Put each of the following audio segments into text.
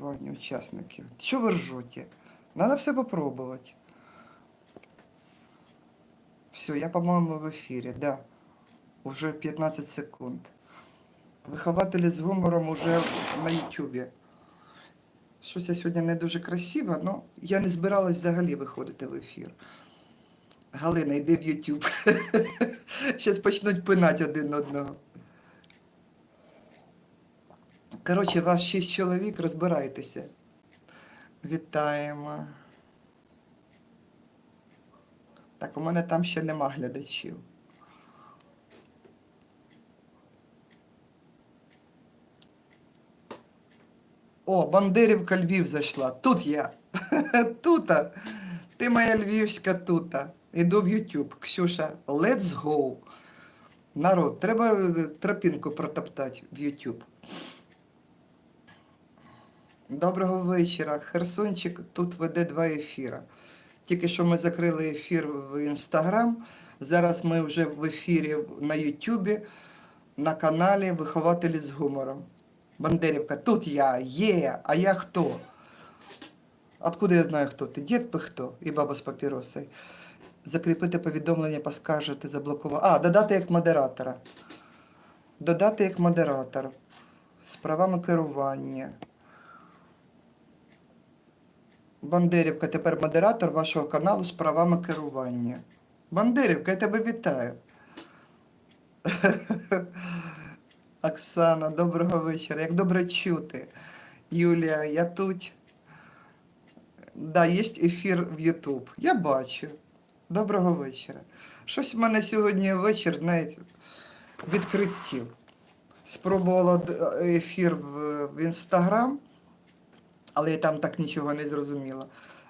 керування учасників. Що ви ржете? Надо все попробовать. Все, я, по-моєму, в ефірі, да. Уже 15 секунд. Вихователі з гумором уже на Ютубі. Щось я сьогодні не дуже красива, але я не збиралась взагалі виходити в ефір. Галина, йди в Ютуб. Зараз почнуть пинати один одного. Коротше, вас шість чоловік, розбирайтеся. Вітаємо. Так, у мене там ще нема глядачів. О, Бандерівка Львів зайшла. Тут я. Тута. Ти моя львівська тута. Іду в YouTube. Ксюша, let's go. Народ, треба тропінку протоптати в YouTube. Доброго вечора. Херсончик тут веде два ефіри. Тільки що ми закрили ефір в Інстаграм. Зараз ми вже в ефірі на Ютубі, на каналі Вихователі з гумором. Бандерівка, тут я, є, а я хто? Откуда я знаю, хто ти? Дід хто? І баба з папіросою. Закріпити повідомлення, поскаржити, заблокувати. А, додати як модератора. Додати як модератор. З правами керування. Бандерівка, тепер модератор вашого каналу з правами керування. Бандерівка, я тебе вітаю. Оксана, доброго вечора. Як добре чути. Юлія, я тут. Да, є ефір в Ютуб. Я бачу. Доброго вечора. Щось в мене сьогодні вечір навіть відкриттів. Спробувала ефір в, в Інстаграм, але я там так нічого не зрозуміла.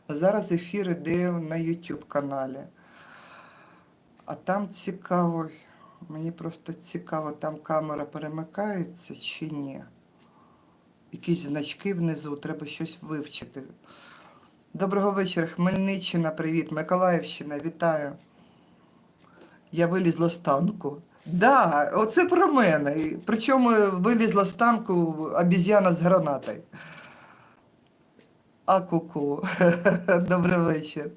Зараз ефір іде на YouTube каналі. А там цікаво, мені просто цікаво, там камера перемикається чи ні. Якісь значки внизу, треба щось вивчити. Доброго вечора, Хмельниччина, привіт, Миколаївщина, вітаю. Я вилізла з танку. Да, оце про мене. Причому вилізла з танку обіз'яна з гранатою. А ку-ку. Добрий вечір.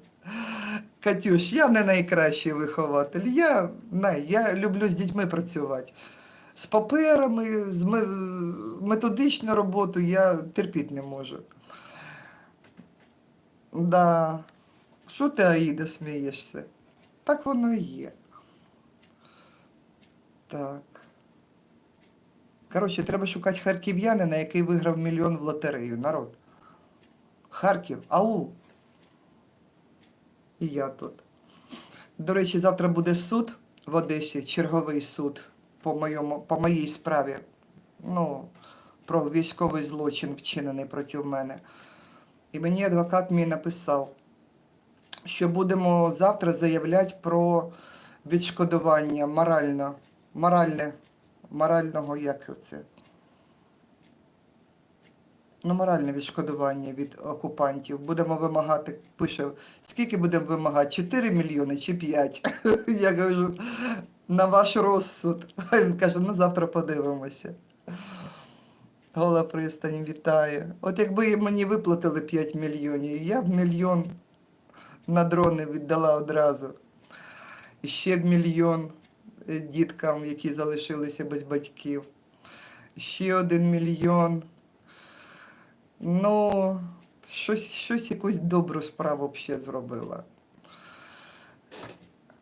Катюш, я не найкращий вихователь. Я, не, я люблю з дітьми працювати. З паперами, з ме- методичну роботу я терпіти не можу. Да. Що ти, Аїда, смієшся? Так воно і є. Так. Коротше, треба шукати харків'янина, який виграв мільйон в лотерею. Народ. Харків, ау. І я тут. До речі, завтра буде суд в Одесі, черговий суд по, моєму, по моїй справі. Ну, про військовий злочин, вчинений проти мене. І мені адвокат мій написав, що будемо завтра заявляти про відшкодування морально, моральне, морального, як це? Ну, моральне відшкодування від окупантів. Будемо вимагати, пише, скільки будемо вимагати? 4 мільйони чи 5? Я кажу, на ваш розсуд. А він каже, ну завтра подивимося. Гола пристань, вітаю. От якби мені виплатили 5 мільйонів, я б мільйон на дрони віддала одразу. І ще б мільйон е, діткам, які залишилися без батьків. Ще один мільйон. Ну, щось, щось якусь добру справу ще зробила.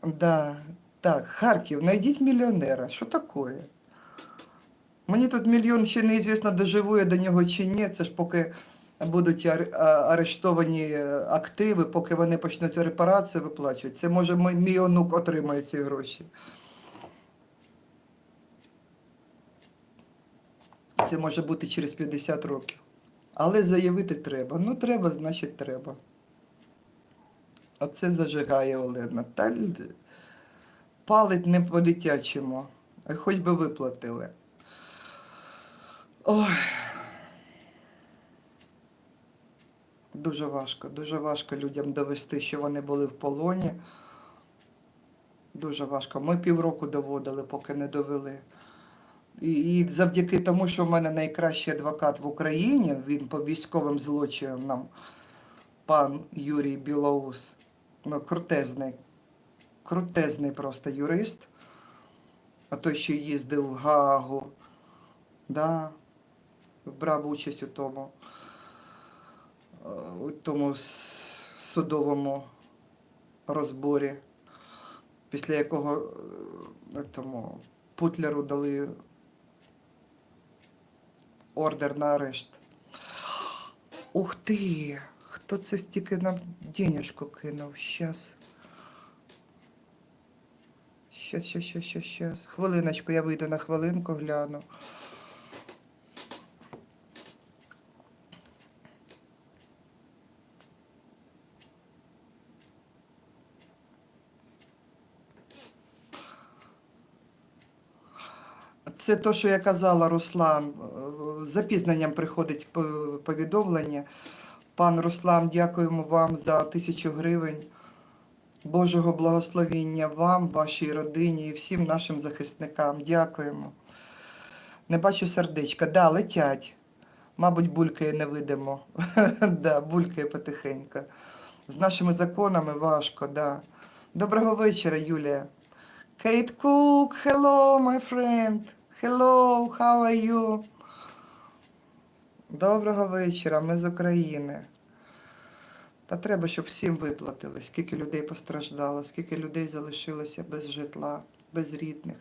Да. Так, Харків, знайдіть мільйонера. Що таке? Мені тут мільйон ще неізвісно, доживу я до нього чи ні. Це ж поки будуть арештовані активи, поки вони почнуть репарації виплачувати. Це може мій онук отримає ці гроші. Це може бути через 50 років. Але заявити треба. Ну, треба, значить, треба. Оце зажигає Олена. Та палить не по-дитячому, хоч би виплатили. Ой. Дуже важко, дуже важко людям довести, що вони були в полоні. Дуже важко. Ми півроку доводили, поки не довели. І, завдяки тому, що в мене найкращий адвокат в Україні, він по військовим злочинам, нам, пан Юрій Білоус, ну, крутезний, крутезний просто юрист, а той, що їздив в Гаагу, да, брав участь у тому, е, у тому судовому розборі, після якого е, тому, Путлеру дали ордер на арешт. Ух ти! Хто це стільки нам денежку кинув? Щас. Щас, щас, щас, щас, щас. Хвилиночку, я вийду на хвилинку, гляну. Це то, що я казала, Руслан. Запізненням приходить повідомлення. Пан Руслан, дякуємо вам за тисячу гривень. Божого благословіння вам, вашій родині і всім нашим захисникам. Дякуємо. Не бачу сердечка. Да, летять. Мабуть, булькає невидимо. да, булькає потихеньку. З нашими законами важко, да. Доброго вечора, Юлія. Кейт Кук, hello, my friend. Hello, how are you? Доброго вечора, ми з України. Та треба, щоб всім виплатили, скільки людей постраждало, скільки людей залишилося без житла, без рідних.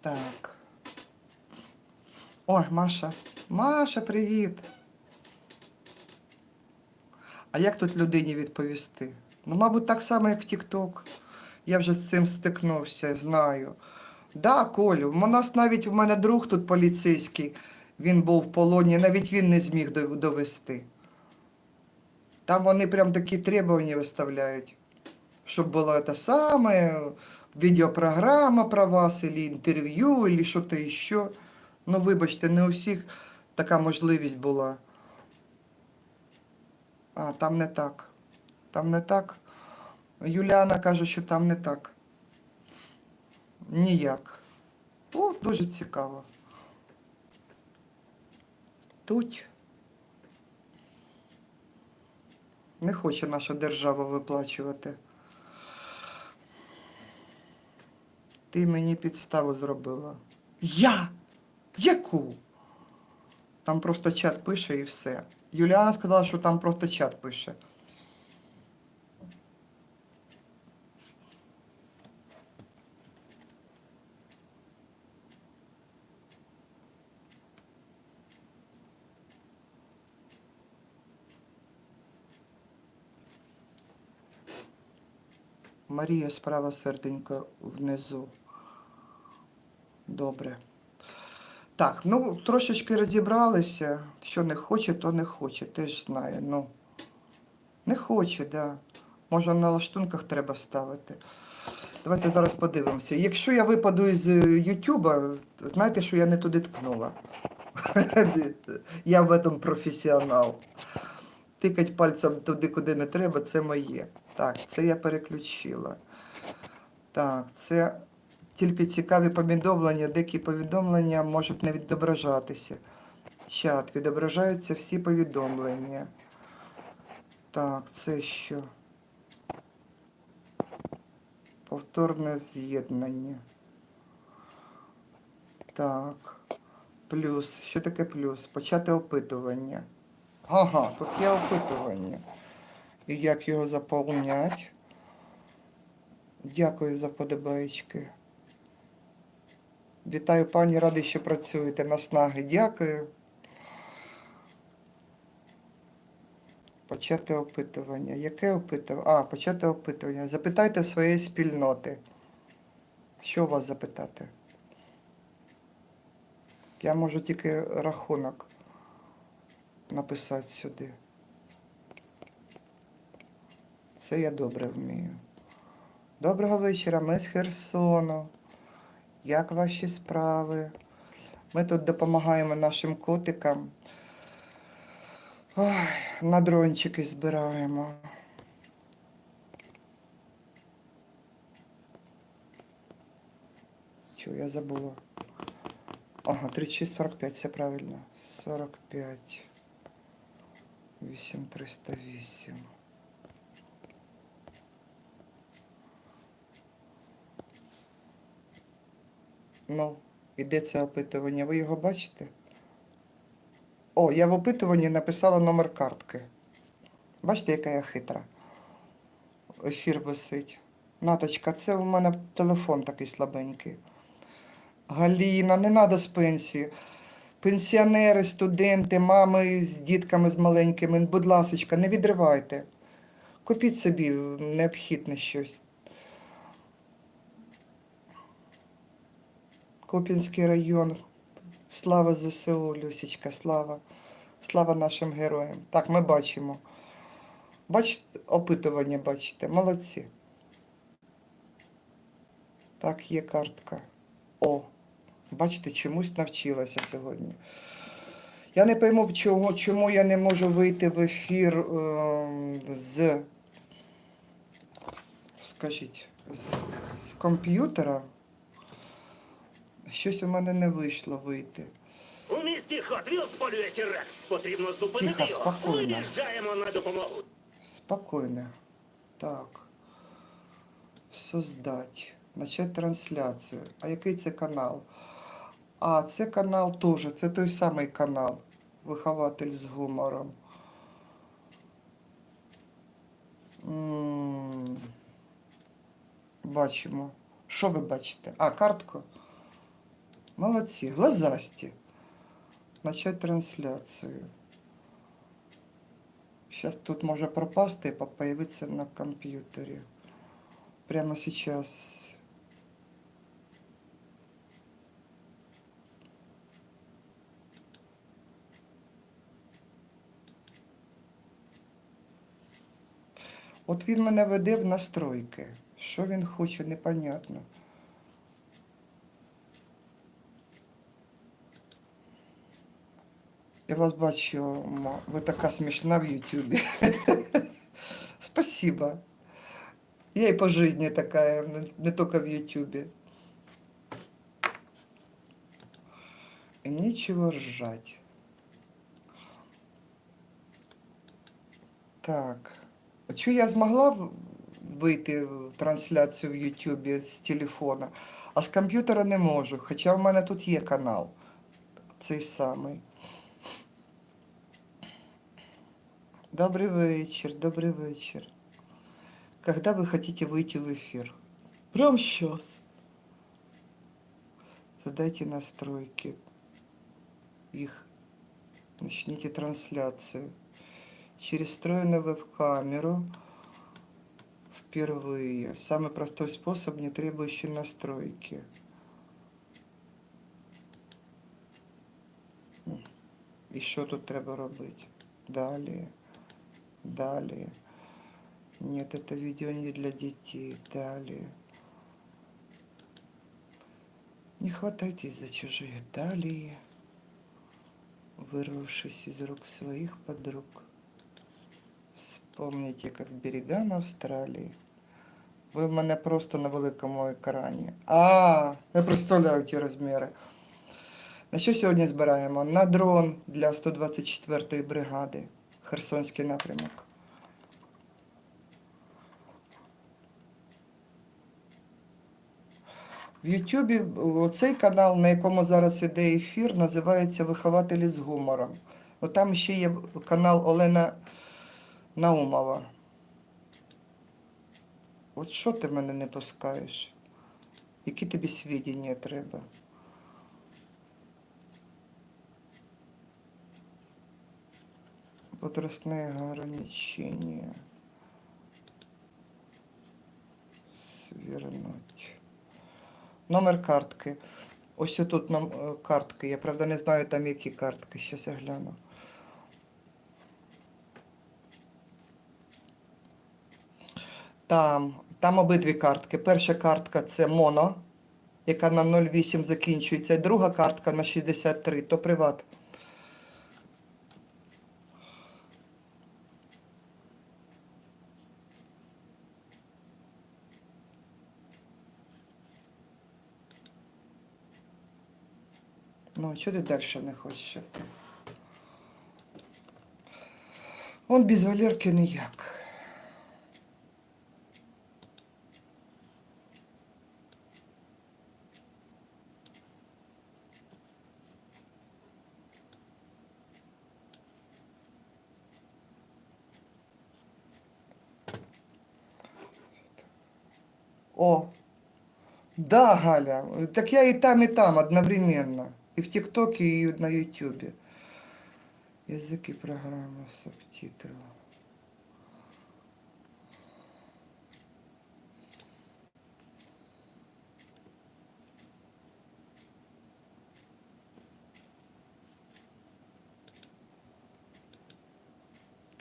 Так. Ой, Маша. Маша, привіт. А як тут людині відповісти? Ну, мабуть, так само, як в TikTok. Я вже з цим стикнувся, знаю. Да, Колю, у нас навіть у мене друг тут поліцейський, він був в полоні, навіть він не зміг довести. Там вони прям такі требування виставляють, щоб було те саме, відеопрограма про вас, або інтерв'ю, або що-то ще. Ну, вибачте, не у всіх така можливість була. А, там не так. Там не так. Юліана каже, що там не так. Ніяк. О, дуже цікаво. Тут не хоче наша держава виплачувати. Ти мені підставу зробила. Я? Яку? Там просто чат пише і все. Юліана сказала, що там просто чат пише. Марія справа серденько внизу. Добре. Так, ну трошечки розібралися. Що не хоче, то не хоче, теж знає. Ну, не хоче, да. Може на лаштунках треба ставити. Давайте зараз подивимося. Якщо я випаду із е, Ютуба, знаєте, що я не туди ткнула. я в этом професіонал. Тикать пальцем туди, куди не треба, це моє. Так, це я переключила. Так, це тільки цікаві повідомлення, деякі повідомлення можуть не відображатися. Чат, відображаються всі повідомлення. Так, це що? Повторне з'єднання. Так. Плюс. Що таке плюс? Почати опитування. Ага, тут є опитування. І як його заповнять? Дякую за подобаєчки. Вітаю пані, радий, що працюєте на снаги. Дякую. Почати опитування. Яке опитування? А, почати опитування. Запитайте своєї спільноти. Що у вас запитати? Я можу тільки рахунок написати сюди це я добре вмію. Доброго вечора, ми з Херсону. Як ваші справи? Ми тут допомагаємо нашим котикам. Ой, на дрончики збираємо. Чого я забула? Ага, 36,45, все правильно. 45. 8308. Ну, іде це опитування. Ви його бачите? О, я в опитуванні написала номер картки. Бачите, яка я хитра. Ефір висить. Наточка, це у мене телефон такий слабенький. Галіна, не треба з пенсії. Пенсіонери, студенти, мами з дітками з маленькими, будь ласочка, не відривайте. Купіть собі необхідне щось. Купінський район. Слава ЗСУ, Люсічка, слава. Слава нашим героям. Так, ми бачимо. Бачите, опитування бачите, молодці. Так, є картка. О, бачите, чомусь навчилася сьогодні. Я не пойму, чого, чому я не можу вийти в ефір ем, з. Скажіть, з, з комп'ютера. Щось у мене не вийшло вийти. У місті Хотвіл полює Тірекс. Потрібно зупинити Тихо, його. спокійно. Виїжджаємо на допомогу. Спокойно. Так. Создать. Начать трансляцію. А який це канал? А, це канал теж. Це той самий канал. Вихователь з гумором. М, Бачимо. Що ви бачите? А, картку? Молодці. Глазасті. Начать трансляцію. Сейчас тут може пропасти і по- появиться на комп'ютері. Прямо сейчас. От він мене веде в настройки. Що він хоче, непонятно. Я вас бачила, ви така смішна в Ютубі. Спасибо. Я и по жизни такая, не, только в Ютубе. И нечего ржать. Так. А Чи я змогла вийти в трансляцію в Ютубі з телефона, а з комп'ютера не можу, хоча в мене тут є канал. Цей самий. Добрый вечер, добрый вечер. Когда вы хотите выйти в эфир? Прямо сейчас. Задайте настройки их. Начните трансляцию. Через встроенную веб-камеру впервые. Самый простой способ, не требующий настройки. І що тут треба робити? Далее. Далее. Нет, это видео не для детей. Далее. Не хватайтесь за чужие талии, вырвавшись из рук своих подруг. Вспомните, как берега на Австралії. Ви в мене просто на великому екрані. А, я представляю ті розміри. На що сьогодні збираємо? На дрон для 124-ї бригади. Херсонський напрямок. В Ютубі оцей канал, на якому зараз іде ефір, називається Вихователі з гумором. От там ще є канал Олена Наумова. От що ти мене не пускаєш? Які тобі свідчення треба? Возрастные ограничения. Свернуть. Номер картки. Ось тут нам е, картки. Я правда не знаю там які картки. Щас я гляну. Там, там обидві картки. Перша картка це моно, яка на 0,8 закінчується. Друга картка на 63, то приват. Чого ти далі не хочеш? іти? Он без Валерки ніяк. О, да, Галя, так я и там, и там одновременно. И в ТикТоке, и на Ютубе. Языки программы, субтитры.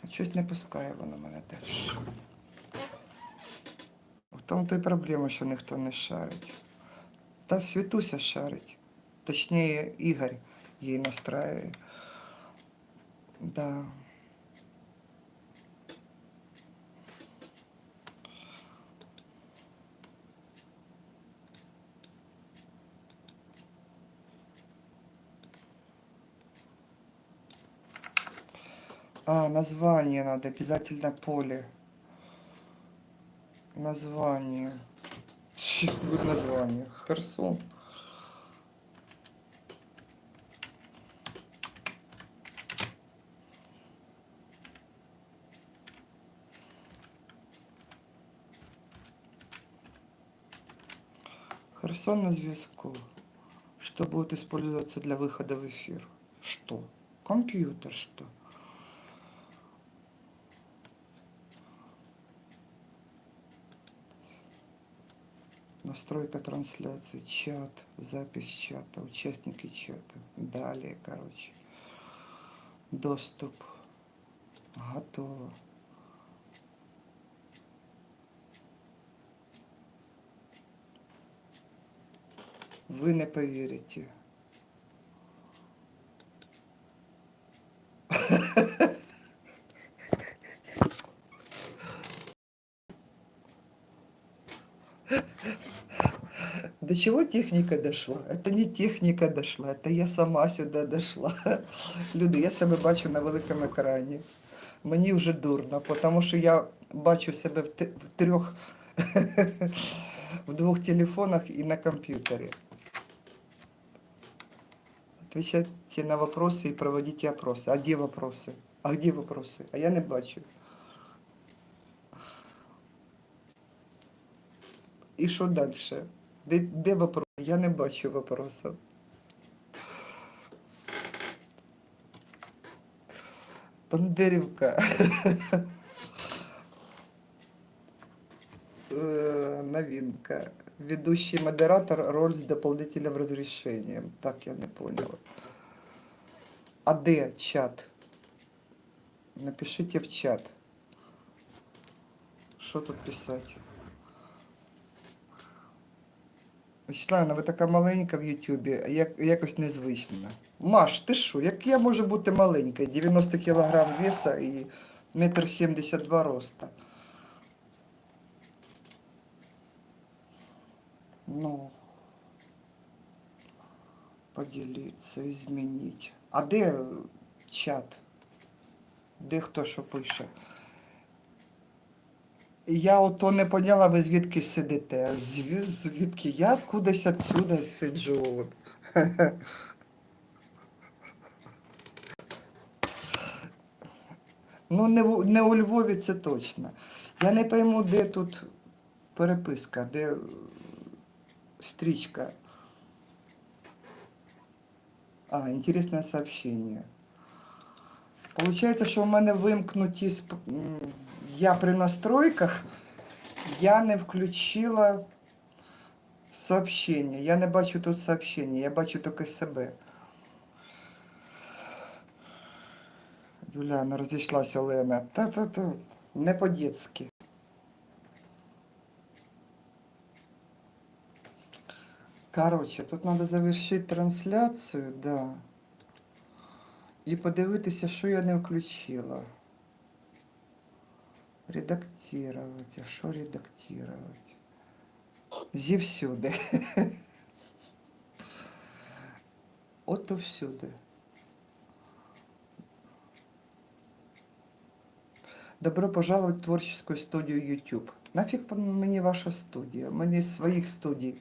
А Щось не пускає воно мене теж. В тому то й проблема, що ніхто не шарить. Та Світуся шарить. Точніше, Ігор її настраює. Да. А, название надо, обязательно поле. Название. Будет название? Херсон. Херсон на зв'язку. Что будет использоваться для выхода в эфир? Что? Компьютер что? Настройка трансляции, чат, запись чата, участники чата. Далее, короче. Доступ. Готово. Ви не повірите. До чего техника дошла? Это не техніка дошла, это я сама сюди дошла. Люди, я себе бачу на великому екрані. Мені вже дурно, тому що я бачу себе в трьох в двох телефонах і на комп'ютері Отвечайте на вопросы и проводите опросы. А где вопросы? А где вопросы? А я не бачу. І що далі? Де, де вопрос? Я не бачу вопросів. Бандерівка. Э, Новинка. Ведущий модератор, роль с дополнительным разрешением. Так я не поняла. А де чат? Напишите в чат. Що тут писать? Світлана, ви така маленька в Ютубі, як, якось незвично. Маш, ти що? Як я можу бути маленькою? 90 кг веса і метр 72 роста. Ну, поділитися, змінити. А де чат? Де хто що пише? Я ото не поняла, ви звідки сидите. Зві- Звідки? Я кудись отсюда сиджу. Ну, не, не у Львові це точно. Я не пойму, де тут переписка, де е, стрічка. А, интересное сообщение. Получается, що в мене вимкнуті сп- м, я при настройках я не включила сообщення. Я не бачу тут сообщення, я бачу тільки себе. Юляна, розійшлася Олена. Та-та-та. Не по-дєцьки. Короче, тут треба завершити трансляцію, да. І подивитися, що я не включила. Редактировать. А що редактировать? Зівсюди. Ото всюди. Добро пожаловать в творческую студию YouTube. Нафіг пон- мені ваша студія? Мені своїх студій.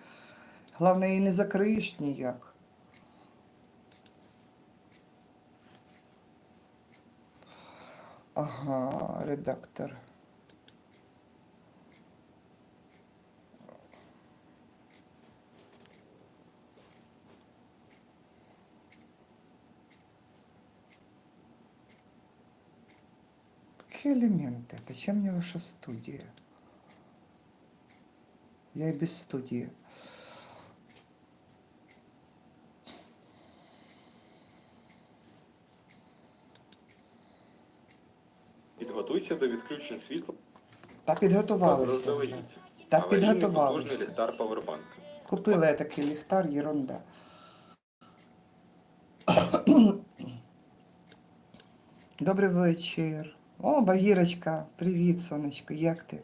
Головне, її не закриєш ніяк. Ага, редактор. Какие элементы? Зачем мне ваша студия? Я и без студии. Підготуйся до відключень світла Та підготувалися вже. заздалегідь. Та Аварійний підготувалися. потужний ліхтар Powerbank. Купила я такий ліхтар, єрунда. Добрий вечір. О, Багірочка, привіт, сонечко, як ти?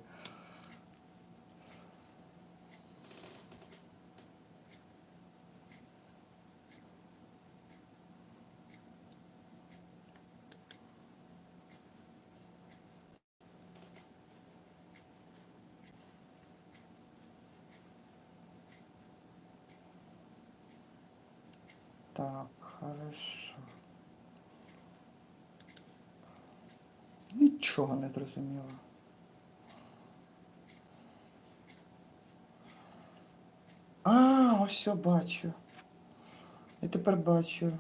Так, хорошо. Зрозуміло. А, ось все бачу. Я тепер бачу.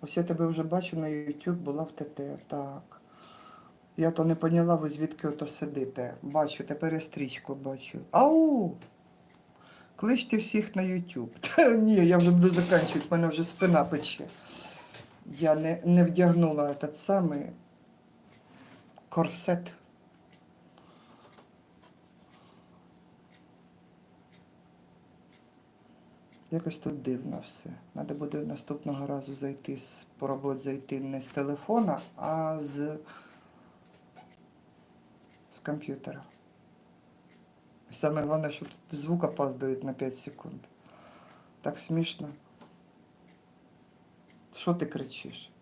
Ось я тебе вже бачу на YouTube, була в ТТ. Так. Я то не поняла, ви звідки ото сидите. Бачу, тепер я стрічку бачу. Ау! Кличте всіх на YouTube. Та ні, я вже буду закінчувати, мене вже спина пече. Я не, не вдягнула этот самий корсет. Якось тут дивно все. Треба буде наступного разу зайти, спробувати зайти не з телефона, а з, з комп'ютера. Саме головне, що тут звук опаздує на 5 секунд. Так смішно. Що ти кричиш?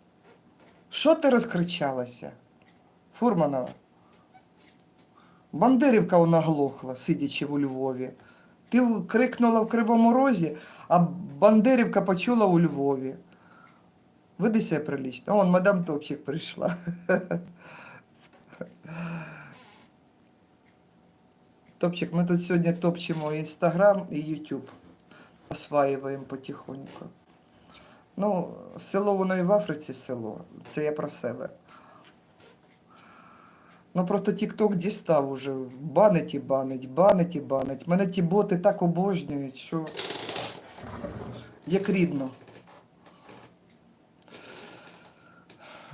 Що ти розкричалася? Фурманова. Бандерівка вона глохла, сидячи у Львові. Ти крикнула в Кривому Розі, а Бандерівка почула у Львові. Веди себе прилично. Он, мадам Топчик прийшла. Топчик, ми тут сьогодні топчемо Інстаграм і Ютуб. Осваюємо потихоньку. Ну, село воно і в Африці село. Це я про себе. Ну просто TikTok дістав уже. Банить і банить, банить і банить. Мене ті боти так обожнюють, що як рідно.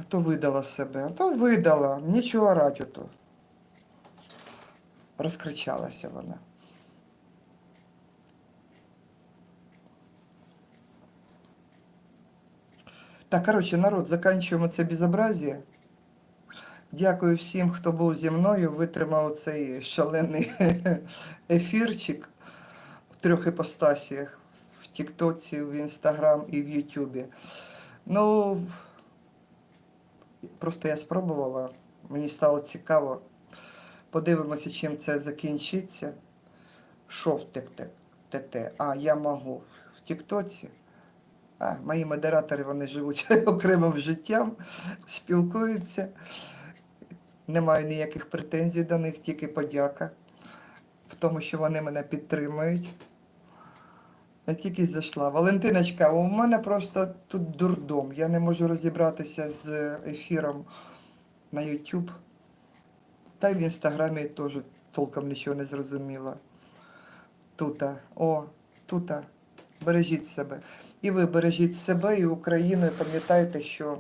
То видала себе, то видала. Нічого рать ото. Розкричалася вона. Так, коротше, народ, закінчуємо це безобразие. Дякую всім, хто був зі мною, витримав цей шалений ефірчик в трьох іпостасіях. В Тіктоці, в Інстаграм і в Ютубі. Ну, просто я спробувала. Мені стало цікаво. Подивимося, чим це закінчиться. Що в ТТ? А, я можу в Тіктоці. А, мої модератори вони живуть окремим життям, спілкуються. Не маю ніяких претензій до них, тільки подяка в тому, що вони мене підтримують. Я тільки зайшла. Валентиночка, у мене просто тут дурдом. Я не можу розібратися з ефіром на YouTube. Та й в інстаграмі теж толком нічого не зрозуміла. Тута, о, тута. Бережіть себе. І ви бережіть себе і Україну, і пам'ятайте, що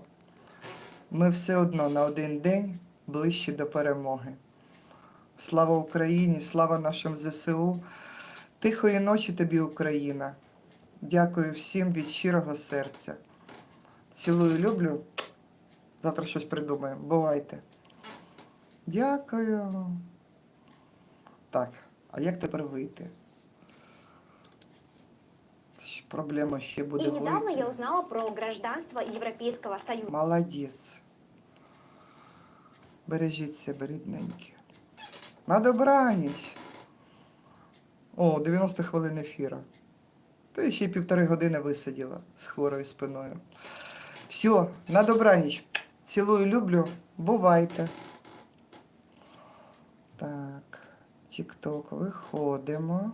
ми все одно на один день ближче до перемоги. Слава Україні, слава нашим ЗСУ. Тихої ночі тобі, Україна. Дякую всім від щирого серця. Цілую, люблю. Завтра щось придумаємо. Бувайте. Дякую. Так, а як тепер вийти? Проблема ще буде И недавно вийти. я узнала про гражданство Европейского Союза. Молодець. Бережіть себе, рідненькі. На добраніч. О, 90 хвилин ефіра. Та ще півтори години висиділа з хворою спиною. Все, на добраніч. Цілую, люблю. Бувайте. Так, Тік-ток, виходимо.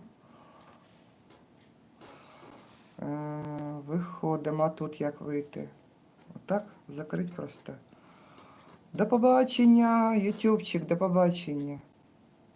Е, виходимо. А тут як вийти? Отак? Закрить просто. До побачення, ютубчик, до побачення.